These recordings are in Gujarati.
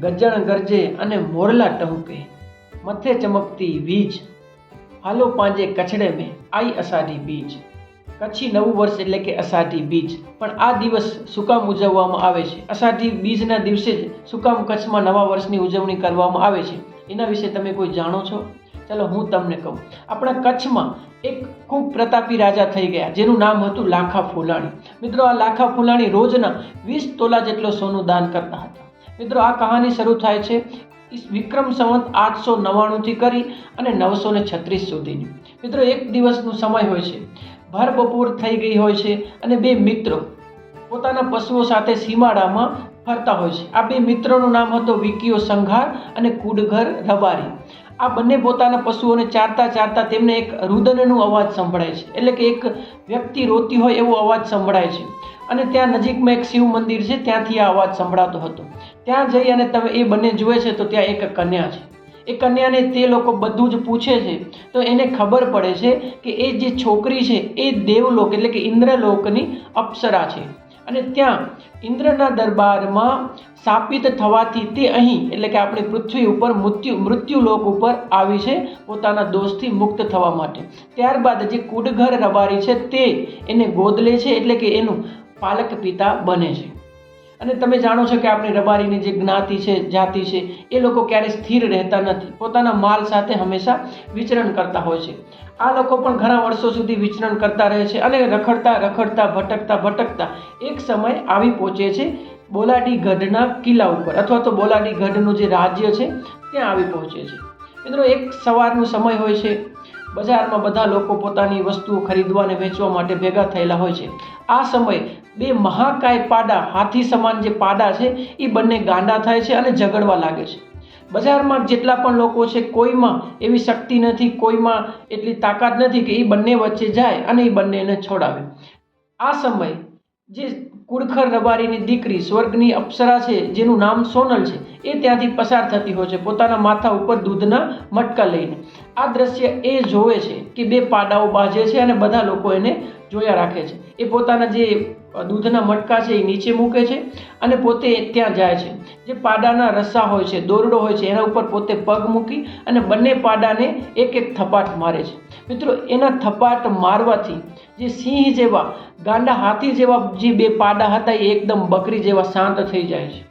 ગજણ ગરજે અને મોરલા ટહુકે. મથે ચમકતી વીજ. હાલો પાંજે કછડે મેં, આઈ અષાઢી બીજ. કચ્છી નવું વર્ષ એટલે કે અષાઢી બીજ. પણ આ દિવસ સુકામ ઉજવવામાં આવે છે. અષાઢી બીજના દિવસે જ સુકામ કચ્છમાં નવા વર્ષની ઉજવણી કરવામાં આવે છે. એના વિશે તમે કોઈ જાણો છો? ચલો હું તમને કહું. આપણા કચ્છમાં એક ખૂબ પ્રતાપી રાજા થઈ ગયા, જેનું નામ હતું લાખા ફૂલાણી. મિત્રો, આ લાખા ફૂલાણી રોજના વીસ તોલા જેટલો સોનું દાન કરતા હતા. મિત્રો, આ કહાની શરૂ થાય છે વિક્રમ સંવત આઠસો નવ્વાણુંથી કરી અને નવસો ને છત્રીસ સુધીની. મિત્રો, એક દિવસનો સમય હોય છે. ભર બપોર થઈ ગઈ હોય છે અને બે મિત્રો પોતાના પશુઓ સાથે સીમાડામાં ફરતા હોય છે. આ બે મિત્રોનું નામ હતું વિકીઓ સંઘાર અને કુડઘર રબારી. આ બંને પોતાના પશુઓને ચારતા ચારતા તેમને એક રુદનનું અવાજ સંભળાય છે. એટલે કે એક વ્યક્તિ રોતી હોય એવો અવાજ સંભળાય છે. અને ત્યાં નજીકમાં એક શિવ મંદિર છે, ત્યાંથી આ અવાજ સંભળાતો હતો. ત્યાં જઈ અને તમે એ બંને જુએ છે તો ત્યાં એક કન્યા છે. એ કન્યાને તે લોકો બધું જ પૂછે છે. તો એને ખબર પડે છે કે એ જે છોકરી છે એ દેવલોક એટલે કે ઇન્દ્રલોકની અપ્સરા છે. અને ત્યાં ઇન્દ્રના દરબારમાં સ્થાપિત થવાથી તે અહીં એટલે કે આપણી પૃથ્વી ઉપર મૃત્યુ, મૃત્યુલોક ઉપર આવી છે પોતાના દોષથી મુક્ત થવા માટે. ત્યારબાદ જે કુડઘર રબારી છે તે એને ગોદ લે છે એટલે કે એનું પાલક પિતા બને છે. અને તમે જાણો છો કે આપણી રબારીની જે જ્ઞાતિ છે, જાતિ છે, એ લોકો ક્યારેય સ્થિર રહેતા નથી. પોતાના માલ સાથે હંમેશા વિચરણ કરતા હોય છે. આ લોકો પણ ઘણા વર્ષો સુધી વિચરણ કરતા રહે છે અને રખડતા રખડતા, ભટકતા ભટકતા એક સમય આવી પહોંચે છે બોલાડી ગઢના કિલ્લા ઉપર અથવા તો બોલાડી ગઢનું જે રાજ્ય છે, ત્યાં આવી પહોંચે છે. મિત્રો, એક સવારનો સમય હોય છે. બજારમાં બધા લોકો પોતાની વસ્તુઓ ખરીદવા અને વેચવા માટે ભેગા થયેલા હોય છે. આ સમય બે મહાકાય પાડા, હાથી સમાન જે પાડા છે, એ બંને ગાંડા થાય છે અને ઝઘડવા લાગે છે. બજારમાં જેટલા પણ લોકો છે, કોઈમાં એવી શક્તિ નથી, કોઈમાં એટલી તાકાત નથી કે એ બંને વચ્ચે જાય અને એ બંનેને છોડાવે. આ સમય જે કુડખર રબારીની દીકરી સ્વર્ગની અપ્સરા છે, જેનું નામ સોનલ છે, એ ત્યાંથી પસાર થતી હોય છે, પોતાના માથા ઉપર દૂધના મટકા લઈને. આ દ્રશ્ય એ જોવે છે કે બે પાડાઓ બાજે છે અને બધા લોકો એને જોયા રાખે છે. એ પોતાના જે દૂધના મટકા છે એ નીચે મૂકે છે અને પોતે ત્યાં જાય છે. જે પાડાના રસ્સા હોય છે, દોરડો હોય છે, એના ઉપર પોતે પગ મૂકી અને બંને પાડાને એક એક થપાટ મારે છે. મિત્રો, એના થપાટ મારવાથી જે સિંહ જેવા, ગાંડા હાથી જેવા જે બે પાડા હતા, એ એકદમ બકરી જેવા શાંત થઈ જાય છે.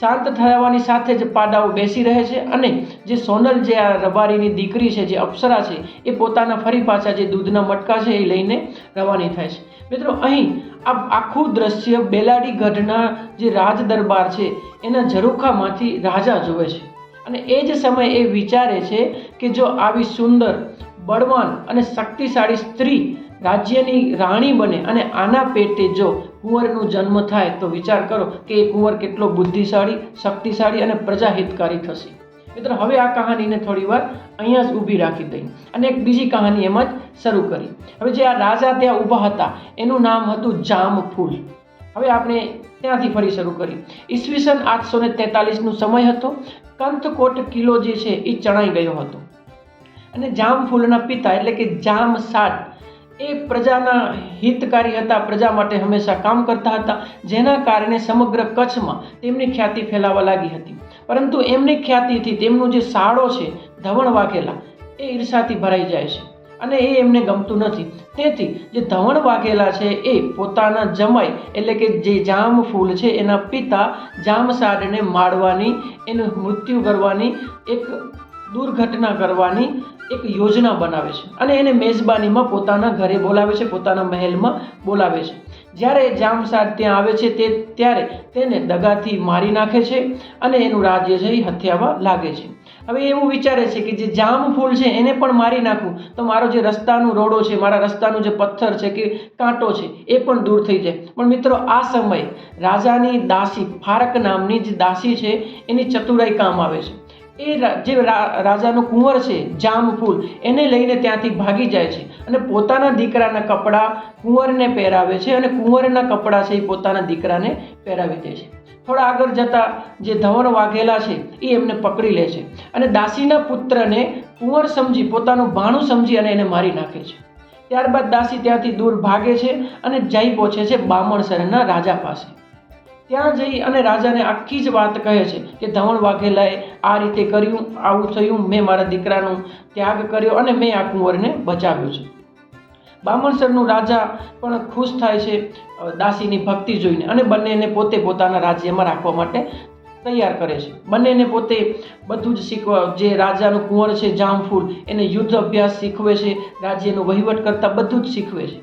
શાંત થવાની સાથે જ પાડાઓ બેસી રહે છે અને જે સોનલ જે આ રબારીની દીકરી છે, જે અપ્સરા છે, એ પોતાના ફરી પાછા જે દૂધના મટકા છે, એ લઈને રવાની થાય છે. મિત્રો, અહીં આ આખું દ્રશ્ય બેલાડી ગઢના જે રાજ દરબાર છે, એના ઝરૂખામાંથી રાજા જોવે છે. અને એ જ સમયે એ વિચારે છે કે જો આવી સુંદર, બળવાન અને શક્તિશાળી સ્ત્રી રાજ્યની રાણી બને અને આના પેટે જો કુંવરનો જન્મ થાય તો વિચાર કરો કે એ કુંવર કેટલો બુદ્ધિશાળી, શક્તિશાળી અને પ્રજાહિતકારી થશે. મિત્રો, હવે આ કહાનીને થોડીવાર અહીંયા જ ઊભી રાખી દઈ અને એક બીજી કહાની એમ જ શરૂ કરી. હવે જે આ રાજા ત્યાં ઊભા હતા, એનું નામ હતું જામફૂલ. હવે આપણે ત્યાંથી ફરી શરૂ કરી. ઈસવીસન આઠસો ને તેતાલીસનો સમય હતો. કંથકોટ કિલ્લો જે છે, એ ચણાઈ ગયો હતો. અને જામફૂલના પિતા એટલે કે જામ સાટ એ પ્રજાના હિતકારી હતા, પ્રજા માટે હંમેશા કામ કરતા હતા, જેના કારણે સમગ્ર કચ્છમાં તેમની ખ્યાતિ ફેલાવા લાગી હતી. પરંતુ એમની ખ્યાતિથી તેમનું જે સાડો છે, ધવણ વાઘેલા, એ ઈર્ષાથી ભરાઈ જાય છે. અને એ એમને ગમતું નથી. તેથી જે ધવણ વાઘેલા છે, એ પોતાના જમાઈ એટલે કે જે જામ ફૂલ છે, એના પિતા જામસાડને મારવાની, એનું મૃત્યુ કરવાની એક દુર્ઘટના કરવાની એક યોજના બનાવે છે. અને એને મેજબાનીમાં પોતાના ઘરે બોલાવે છે, પોતાના મહેલમાં બોલાવે છે. જ્યારે જામસાદ ત્યાં આવે છે તે ત્યારે તેને દગાથી મારી નાખે છે અને એનું રાજ્ય છે એ હથિયાવા લાગે છે. હવે એવું વિચારે છે કે જે જામ ફૂલ છે એને પણ મારી નાખું. તો મારો જે રસ્તાનો રોડો છે, મારા રસ્તાનું જે પથ્થર છે કે કાંટો છે, એ પણ દૂર થઈ જાય. પણ મિત્રો, આ સમયે રાજાની દાસી ફારક નામની જે દાસી છે, એની ચતુરાઈ કામ આવે છે. એ જે રાજાનો કુંવર છે, જામફૂલ, એને લઈને ત્યાંથી ભાગી જાય છે. અને પોતાના દીકરાના કપડાં કુંવરને પહેરાવે છે અને કુંવરના કપડાં છે એ પોતાના દીકરાને પહેરાવી દે છે. થોડા આગળ જતાં જે ધવણ વાઘેલા છે, એ એમને પકડી લે છે. અને દાસીના પુત્રને કુંવર સમજી, પોતાનું ભાણું સમજી અને એને મારી નાખે છે. ત્યારબાદ દાસી ત્યાંથી દૂર ભાગે છે અને જઈ પહોંચે છે બામણસરના રાજા પાસે. ત્યાં જઈ અને રાજાને આખી જ વાત કહે છે કે ધવણ વાઘેલાએ આ રીતે કર્યું, આવું થયું, મેં મારા દીકરાનો ત્યાગ કર્યો અને મેં આ કુંવરને બચાવ્યો છે. બામણસરનું રાજા પણ ખુશ થાય છે દાસીની ભક્તિ જોઈને અને બંનેને પોતે પોતાના રાજ્યમાં રાખવા માટે તૈયાર કરે છે. બંનેને પોતે બધું જ શીખવા, જે રાજાનું કુંવર છે, જામફૂલ, એને યુદ્ધ અભ્યાસ શીખવે છે, રાજ્યનો વહીવટ કરતાં બધું જ શીખવે છે.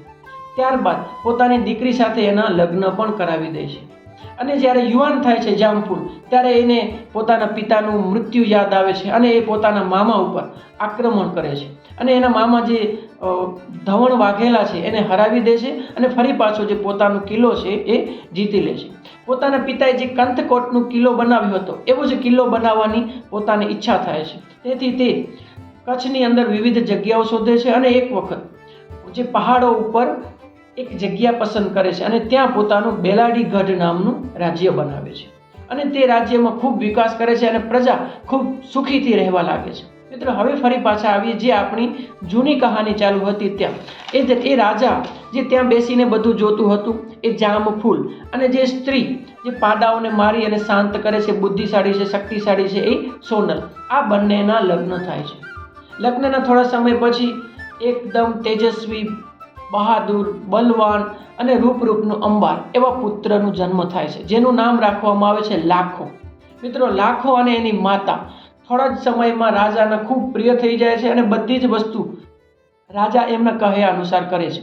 ત્યારબાદ પોતાની દીકરી સાથે એના લગ્ન પણ કરાવી દે છે. અને જ્યારે યુવાન થાય છે જામફૂલ, ત્યારે એને પોતાના પિતાનું મૃત્યુ યાદ આવે છે અને એ પોતાના મામા ઉપર આક્રમણ કરે છે. અને એના મામા જે ધવણ વાઘેલા છે, એને હરાવી દે છે અને ફરી પાછો જે પોતાનો કિલ્લો છે એ જીતી લે છે. પોતાના પિતાએ જે કંથકોટનો કિલ્લો બનાવ્યો હતો, એવો જ કિલ્લો બનાવવાની પોતાની ઈચ્છા થાય છે. તેથી તે કચ્છની અંદર વિવિધ જગ્યાઓ શોધે છે અને એક વખત જે પહાડો ઉપર એક જગ્યા પસંદ કરે છે અને ત્યાં પોતાનું બેલાડી ગઢ નામનું રાજ્ય બનાવે છે. અને તે રાજ્યમાં ખૂબ વિકાસ કરે છે અને પ્રજા ખૂબ સુખીથી રહેવા લાગે છે. મિત્રો, હવે ફરી પાછા આવીએ જે આપણી જૂની કહાની ચાલુ હતી ત્યાં. એ એ રાજા જે ત્યાં બેસીને બધું જોતું હતું, એ જામફૂલ અને જે સ્ત્રી જે પાડાઓને મારી અને શાંત કરે છે, બુદ્ધિશાળી છે, શક્તિશાળી છે, એ સોનલ. આ બંનેના લગ્ન થાય છે. લગ્નના થોડા સમય પછી એકદમ તેજસ્વી બહાદુર, બલવાન અને રૂપરૂપનું અંબાર એવા પુત્રનું જન્મ થાય છે, જેનું નામ રાખવામાં આવે છે લાખો. મિત્રો, લાખો અને એની માતા થોડા જ સમયમાં રાજાને ખૂબ પ્રિય થઈ જાય છે અને બધી જ વસ્તુ રાજા એમના કહ્યા અનુસાર કરે છે.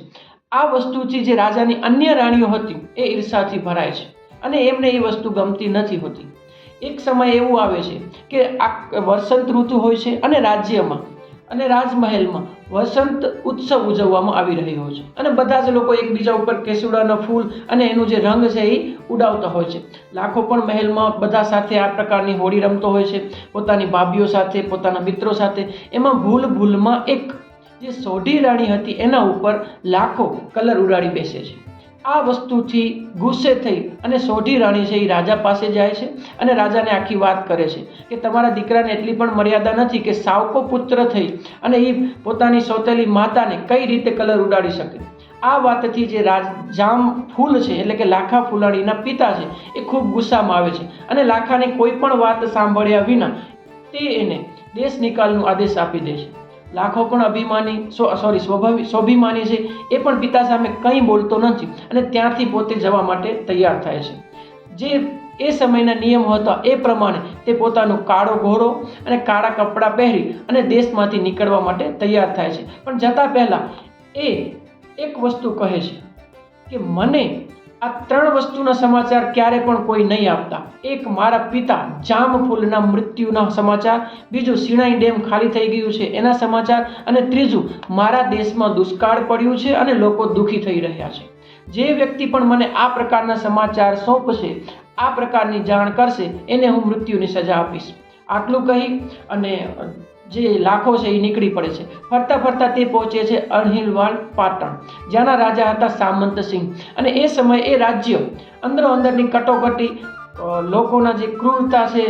આ વસ્તુથી જે રાજાની અન્ય રાણીઓ હતી, એ ઈર્ષાથી ભરાય છે અને એમને એ વસ્તુ ગમતી નથી હોતી. એક સમય એવું આવે છે કે આ વસંત ઋતુ હોય છે અને રાજ્યમાં અને રાજમહેલમાં વસંત ઉત્સવ ઉજવવામાં આવી રહ્યો છે. અને બધા જ લોકો એકબીજા ઉપર કેસુડાના ફૂલ અને એનું જે રંગ છે એ ઉડાવતા હોય છે. લાખો પણ મહેલમાં બધા સાથે આ પ્રકારની હોળી રમતો હોય છે. પોતાની ભાભીઓ સાથે, પોતાના મિત્રો સાથે. એમાં ભૂલ ભૂલમાં એક જે સોઢી રાણી હતી એના ઉપર લાખો કલર ઉડાડી બેસે છે. આ વસ્તુથી ગુસ્સે થઈ અને સોઢી રાણી છે એ રાજા પાસે જાય છે અને રાજાને આખી વાત કરે છે કે તમારા દીકરાને એટલી પણ મર્યાદા નથી કે સાવકો પુત્ર થઈ અને એ પોતાની સોતેલી માતાને કઈ રીતે કલર ઉડાડી શકે. આ વાતથી જે રાજ જામ ફૂલ છે એટલે કે લાખા ફૂલાણીના પિતા છે એ ખૂબ ગુસ્સામાં આવે છે અને લાખાની કોઈ પણ વાત સાંભળ્યા વિના તે એને દેશ નિકાલનો આદેશ આપી દે છે. લાખો પણ અભિમાની? સોરી સ્વભાવી સ્વાભિમાની છે. એ પણ પિતા સામે કંઈ બોલતો નથી અને ત્યાંથી પોતે જવા માટે તૈયાર થાય છે. જે એ સમયના નિયમ હતા એ પ્રમાણે તે પોતાનો કાળો ઘોડો અને કાળા કપડાં પહેરી અને દેશમાંથી નીકળવા માટે તૈયાર થાય છે. પણ જતાં પહેલાં એ એક વસ્તુ કહે છે કે મને આ ત્રણ વસ્તુના સમાચાર ક્યારે પણ કોઈ નહીં આપતા. એક મારા પિતા જામફૂલના મૃત્યુના સમાચાર, બીજું સિણાઈ ડેમ ખાલી થઈ ગયું છે એના સમાચાર, અને ત્રીજું મારા દેશમાં દુષ્કાળ પડ્યું છે અને લોકો દુઃખી થઈ રહ્યા છે. જે વ્યક્તિ પણ મને આ પ્રકારના સમાચાર સોંપશે, આ પ્રકારની જાણ કરશે, એને હું મૃત્યુની સજા આપીશ. આટલું કહી અને જે લાખો છે એ નીકળી પડે છે. ફરતા ફરતા તે પહોંચે છે અણહિલવાડ પાટણ. જ્યાંના રાજા હતા સામંતસિંહ અને એ સમયે એ રાજ્ય અંદરો અંદરની કટોકટી લોકોના જે ક્રૂરતા છે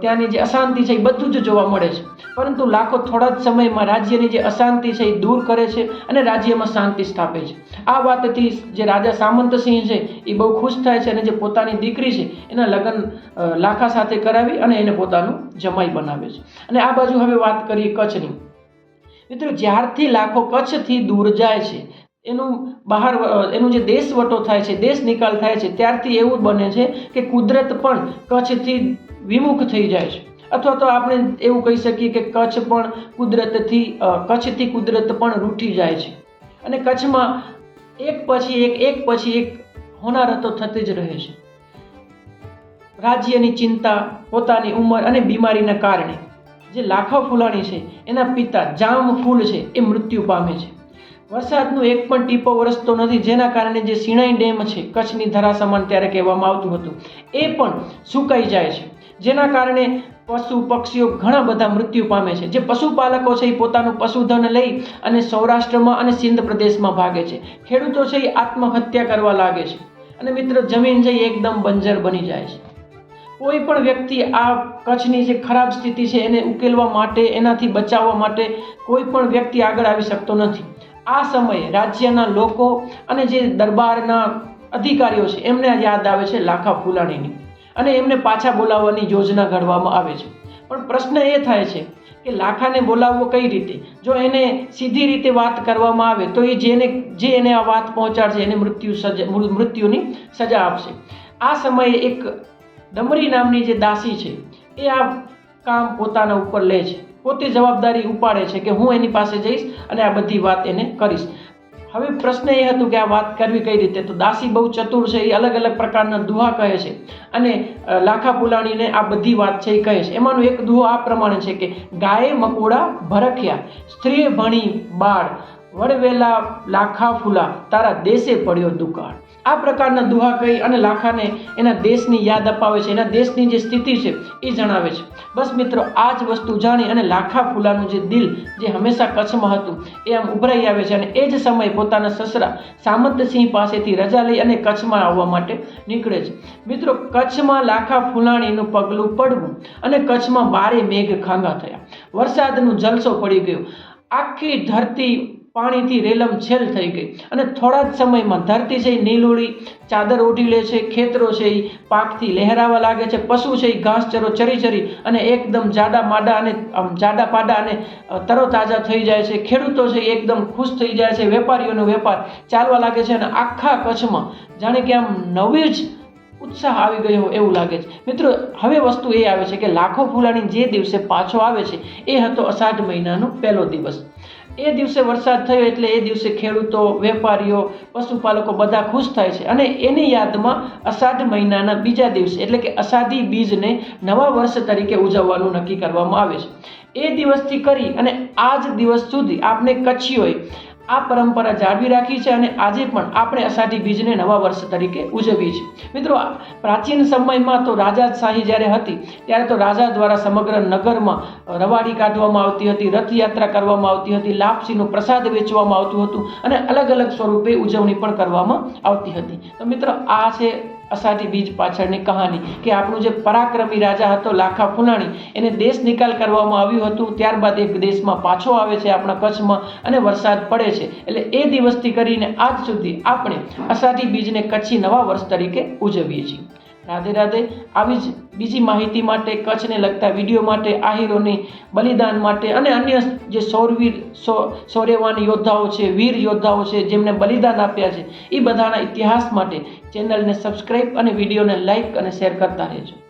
ત્યાંની જે અશાંતિ છે, એ બધું જ જોવા મળે છે. પરંતુ લાખો થોડા જ સમયમાં રાજ્યની જે અશાંતિ છે, એ દૂર કરે છે અને રાજ્યમાં શાંતિ સ્થાપે છે. આ વાતથી જે રાજા સામંતસિંહ છે, એ બહુ ખુશ થાય છે અને જે પોતાની દીકરી છે, એના લગ્ન લાખા સાથે કરાવી અને એને પોતાનું જમાઈ બનાવે છે. અને આ બાજુ હવે વાત કરીએ કચ્છની. મિત્રો, જ્યારથી લાખો કચ્છથી દૂર જાય છે એનું બહાર એનું જે દેશવટો થાય છે, દેશ નિકાલ થાય છે, ત્યારથી એવું બને છે કે કુદરત પણ કચ્છથી વિમુખ થઈ જાય છે. અથવા તો આપણે એવું કહી શકીએ કે કચ્છ પણ કુદરતથી કચ્છથી કુદરત પણ રૂઠી જાય છે. અને કચ્છમાં એક પછી એક એક પછી એક હોનારતો થતી જ રહે છે. રાજ્યની ચિંતા, પોતાની ઉંમર અને બીમારીના કારણે. જે લાખો ફૂલાણી છે, એના પિતા જામ ફૂલ છે, એ મૃત્યુ પામે છે. વરસાદનું એક પણ ટીપો વરસતો નથી, જેના કારણે જે સિણાઈ ડેમ છે, કચ્છની ધરા સમાન ત્યારે કહેવામાં આવતું હતું. એ પણ સુકાઈ જાય છે. જેના કારણે પશુ પક્ષીઓ ઘણા બધા મૃત્યુ પામે છે. જે પશુપાલકો છે, એ પોતાનું પશુધન લઈ અને સૌરાષ્ટ્રમાં અને સિંધ પ્રદેશમાં ભાગે છે. ખેડૂતો છે, એ આત્મહત્યા કરવા લાગે છે. અને મિત્રો, જમીન છે, એ એકદમ બંજર બની જાય છે. કોઈ પણ વ્યક્તિ આ કચ્છની જે ખરાબ સ્થિતિ છે, એને ઉકેલવા માટે, એનાથી બચાવવા માટે કોઈ પણ વ્યક્તિ આગળ આવી શકતો નથી. આ સમયે રાજ્યના લોકો અને જે દરબારના અધિકારીઓ છે, એમને યાદ આવે છે લાખા ફુલાણીની. અને એમને પાછા બોલાવવાની યોજના ઘડવામાં આવે છે. પણ પ્રશ્ન એ થાય છે કે લાખાને બોલાવવો કઈ રીતે? જો એને સીધી રીતે વાત કરવામાં આવે, તો એ જેને, જે એને આ વાત પહોંચાડશે, એને મૃત્યુ સજા મૃત્યુની સજા આપશે. આ સમયે એક ડમરી નામની જે દાસી છે, એ આ કામ પોતાના ઉપર લે છે. પોતે જવાબદારી ઉપાડે છે કે હું એની પાસે જઈશ અને આ બધી વાત એને કરીશ. હવે પ્રશ્ન એ હતું કે આ વાત કરવી કઈ રીતે? તો દાસી બહુ ચતુર છે, એ અલગ અલગ પ્રકારના દુહા કહે છે અને લાખા પુલાણીને આ બધી વાત છે એ કહે છે. એમાંનો એક દુહો આ પ્રમાણે છે કે ગાયે, મકોડા ભરખ્યા સ્ત્રીએ ભણી બાળ, વડવેલા લાખા ફૂલા, તારા દેશે પડ્યો દુકાળ. આ પ્રકારના દુહા કહી અને લાખાને એના દેશની યાદ અપાવે છે, એના દેશની જે સ્થિતિ છે, એ જણાવે છે. બસ મિત્રો, આ જ વસ્તુ જાણી અને લાખા ફૂલાનું જે દિલ જે હંમેશા કચ્છમાં હતું, એ આમ ઉભરાઈ આવે છે અને એ જ સમયે પોતાના સસરા સામંતસિંહ પાસેથી રજા લઈ અને કચ્છમાં આવવા માટે નીકળે છે. મિત્રો, કચ્છમાં લાખા ફૂલાણીનું પગલું પડવું અને કચ્છમાં બારે મેઘ ખાંગા થયા. વરસાદનું જલસો પડી ગયો. આખી ધરતી પાણીથી રેલમ છેલ થઈ ગઈ. અને થોડા જ સમયમાં ધરતી છે એ નીલુડી ચાદર ઓઢી લે છે, ખેતરો છે એ પાકથી લહેરાવા લાગે છે, પશુ છે એ ઘાસચરો ચરી ચરી અને એકદમ જાડા માડા અને, આમ જાડા પાડા અને તરોતાજા થઈ જાય છે, ખેડૂતો છે એકદમ ખુશ થઈ જાય છે, વેપારીઓનો વેપાર ચાલવા લાગે છે અને આખા કચ્છમાં જાણે કે આમ નવી જ ઉત્સાહ આવી ગયો એવું લાગે છે. મિત્રો, હવે વસ્તુ એ આવે છે કે લાખો ફૂલાણી જે દિવસે પાછો આવે છે એ હતો અષાઢ મહિનાનો પહેલો દિવસ. એ દિવસે વરસાદ થયો એટલે એ દિવસે ખેડૂતો, વેપારીઓ, પશુપાલકો બધા ખુશ થાય છે. અને એની યાદમાં અષાઢ મહિનાના બીજા દિવસે, એટલે કે અષાઢી બીજને નવા વર્ષ તરીકે ઉજવવાનું નક્કી કરવામાં આવે છે. એ દિવસથી કરી અને આ જ દિવસ સુધી આપણે કચ્છીઓએ આ પરંપરા જાળવી રાખી છે અને આજે પણ આપણે અષાઢી બીજને નવા વર્ષ તરીકે ઉજવીએ છીએ. મિત્રો પ્રાચીન સમયમાં તો રાજાશાહી જ્યારે હતી, ત્યારે તો રાજા દ્વારા સમગ્ર નગરમાં રવાડી કાઢવામાં આવતી હતી, રથયાત્રા કરવામાં આવતી હતી, લાપસીનો પ્રસાદ વેચવામાં આવતું હતું અને અલગ અલગ સ્વરૂપે ઉજવણી પણ કરવામાં આવતી હતી. તો મિત્રો, આ છે અષાઢી બીજ પાછળની કહાની કે આપણું જે પરાક્રમી રાજા હતો, લાખા ફુલાણી, એને દેશ નિકાલ કરવામાં આવ્યું હતું. ત્યારબાદ એક દેશમાં પાછો આવે છે આપણા કચ્છમાં અને વરસાદ પડે છે. એટલે એ દિવસથી કરીને આજ સુધી આપણે અષાઢી બીજને કચ્છી નવા વર્ષ તરીકે ઉજવીએ છીએ. રાધે રાધે. આવી જ બીજી માહિતી માટે, કચ્છને લગતા વીડિયો માટે, આહિરોની બલિદાન માટે અને અન્ય જે સૌરવીર, સો શૌર્યવાન યોદ્ધાઓ છે, વીર યોદ્ધાઓ છે, જેમને બલિદાન આપ્યા છે એ બધાના ઇતિહાસ માટે ચેનલને સબસ્ક્રાઈબ અને વિડીયોને લાઈક અને શેર કરતા રહેજો.